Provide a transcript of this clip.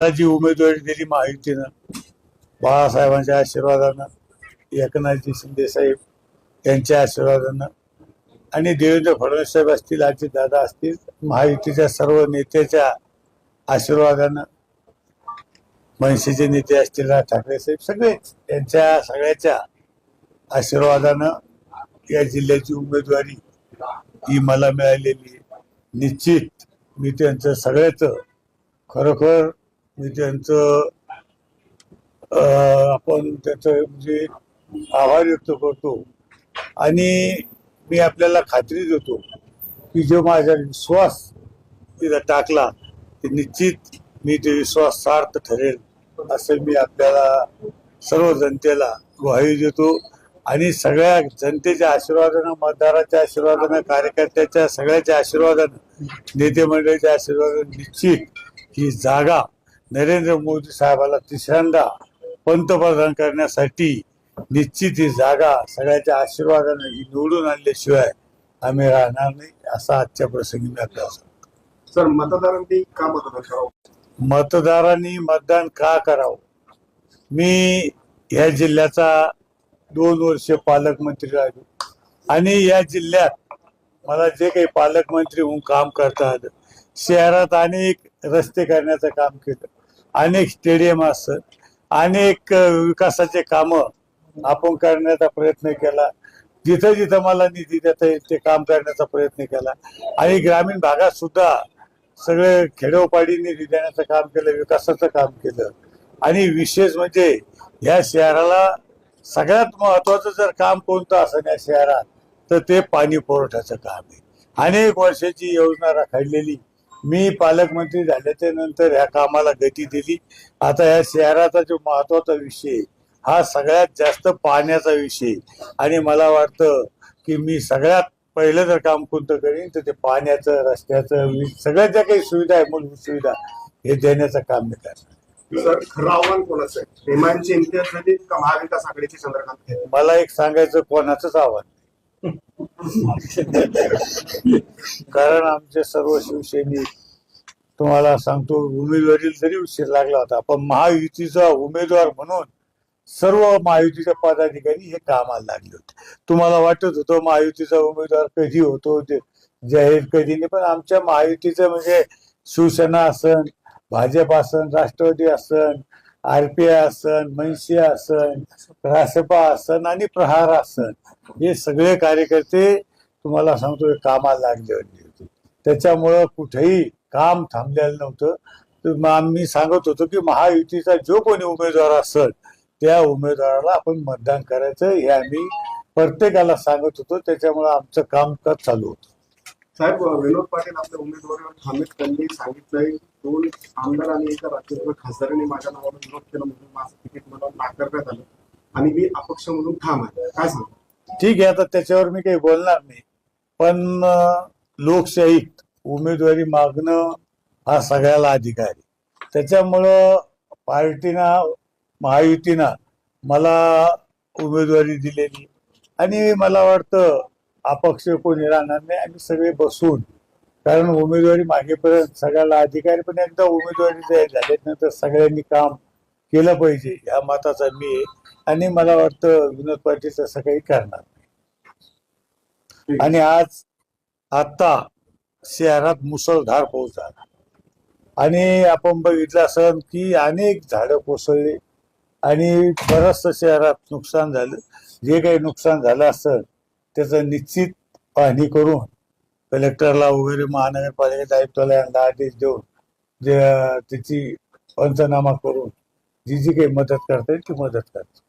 जी उमेदवारी दिली महायुतीनं बाळासाहेबांच्या आशीर्वादानं एकनाथजी शिंदे साहेब यांच्या आशीर्वादानं आणि देवेंद्र फडणवीस साहेब असतील अजित दादा असतील महायुतीच्या सर्व नेत्याच्या आशीर्वादानं मनसेचे नेते असतील राज ठाकरे साहेब सगळेच यांच्या सगळ्याच्या आशीर्वादानं या जिल्ह्याची उमेदवारी ही मला मिळालेली आहे. निश्चित मी त्यांचं सगळ्याचं खरोखर त्यांचं आपण त्याचं म्हणजे आभार व्यक्त करतो. आणि मी आपल्याला खात्री देतो की जो माझा विश्वास तिथं टाकला ते निश्चित मी ते विश्वास सार्थ ठरेल असं मी आपल्याला सर्व जनतेला ग्वाही देतो. आणि सगळ्या जनतेच्या आशीर्वादानं मतदाराच्या आशीर्वादानं कार्यकर्त्याच्या सगळ्याच्या आशीर्वादानं नेते मंडळीच्या आशीर्वादानं निश्चित ही जागा नरेंद्र मोदी साहेबाला तिसऱ्यांदा पंतप्रधान करण्यासाठी निश्चित ही जागा सगळ्याच्या आशीर्वादानं ही निवडून आणल्याशिवाय आम्ही राहणार नाही असा आजच्या प्रसंगी मी आपल्याला सांगतो. सर मतदारांनी का मतदान करावं? मतदारांनी मतदान का करावं? मी ह्या जिल्ह्याचा दोन वर्ष पालकमंत्री राहिलो. आणि या जिल्ह्यात मला जे काही पालकमंत्री होऊन काम करता आलं शहरात अनेक रस्ते करण्याचं काम केलं. अनेक स्टेडियम असतं अनेक विकासाचे कामं आपण करण्याचा प्रयत्न केला. जिथं जिथं मला निधी देता येईल ते काम करण्याचा प्रयत्न केला. आणि ग्रामीण भागात सुद्धा सगळे खेडोपाडी निधी देण्याचं काम केलं विकासाचं काम केलं. आणि विशेष म्हणजे ह्या शहराला सगळ्यात महत्वाचं जर काम कोणतं असेल या शहरात तर ते पाणी पुरवठ्याचं काम आहे. अनेक वर्षाची योजना राखडलेली. मी पालकमंत्री झाल्याच्यानंतर ह्या कामाला गती दिली. आता या शहराचा जो महत्त्वाचा विषय हा सगळ्यात जास्त पाण्याचा विषय आणि मला वाटतं की मी सगळ्यात पहिलं जर काम कोणतं करीन तर ते पाण्याचं रस्त्याचं वीज सगळ्या ज्या काही सुविधा आहे मूलभूत सुविधा हे देण्याचं काम मी करणार. सर खरं आव्हान कोणाचं आहे? हेमांची इम्तियाज झाली का महाविकास आघाडीची चंद्रकांत खैरे? मला एक सांगायचं कोणाचंच आव्हान कारण आमचे सर्व शिवसैनिक तुम्हाला सांगतो उमेदवारी जरी उशीर लागला होता पण महायुतीचा उमेदवार म्हणून सर्व महायुतीच्या पदाधिकारी हे कामाला लागले होते. तुम्हाला वाटत होतं महायुतीचा उमेदवार कधी होतो ते जाहीर कधी नाही पण आमच्या महायुतीचं म्हणजे शिवसेना असन भाजप असन राष्ट्रवादी असन आर पी आय आसन रासपा आसन आणि प्रहार आसन हे सगळे कार्यकर्ते तुम्हाला सांगतो कामाला लागले होते. त्याच्यामुळं कुठेही काम थांबलेलं नव्हतं. आम्ही सांगत होतो की महायुतीचा जो कोणी उमेदवार असेल त्या उमेदवाराला आपण मतदान करायचं हे आम्ही प्रत्येकाला सांगत होतो. त्याच्यामुळं आमचं कामकाज चालू होतं. साहेब विनोद पाटील आपल्या उमेदवारीवर ठामीत त्यांनी सांगितलंय. दोन आमदार आणि एका राज्यसभा खासदारांनी माझ्या नावाला विरोध केला म्हणून माझं तिकीट मला नाकारण्यात आलं. आणि मी अपक्ष म्हणून ठाम आहे. काय सांगतो ठीक आहे आता त्याच्यावर मी काही बोलणार नाही. पण लोकशाहीत उमेदवारी मागणं हा सगळ्याला अधिकार आहे. त्याच्यामुळं पार्टीनं महायुतीनं मला उमेदवारी दिलेली. आणि मला वाटतं अपक्ष कोणी राहणार नाही. आम्ही सगळे बसून कारण उमेदवारी मागेपर्यंत सगळ्याला अधिकारी पण एकदा उमेदवारी जाहीर झाल्यानंतर सगळ्यांनी काम केलं पाहिजे या मताचा मी आहे. आणि मला वाटतं विनोद पाटील तसं काही करणार नाही. आणि आज आता शहरात मुसळधार पाऊस झाला. आणि आपण बघितलं असं की अनेक झाडं कोसळली. आणि बरचसं शहरात नुकसान झालं. जे काही नुकसान झालं असं त्याचं निश्चित पाहणी करून कलेक्टरला वगैरे महानगरपालिकेच्या आयुक्ताला यांना आदेश देऊन जे त्याची पंचनामा करून जी जी काही मदत करता येईल ती मदत करते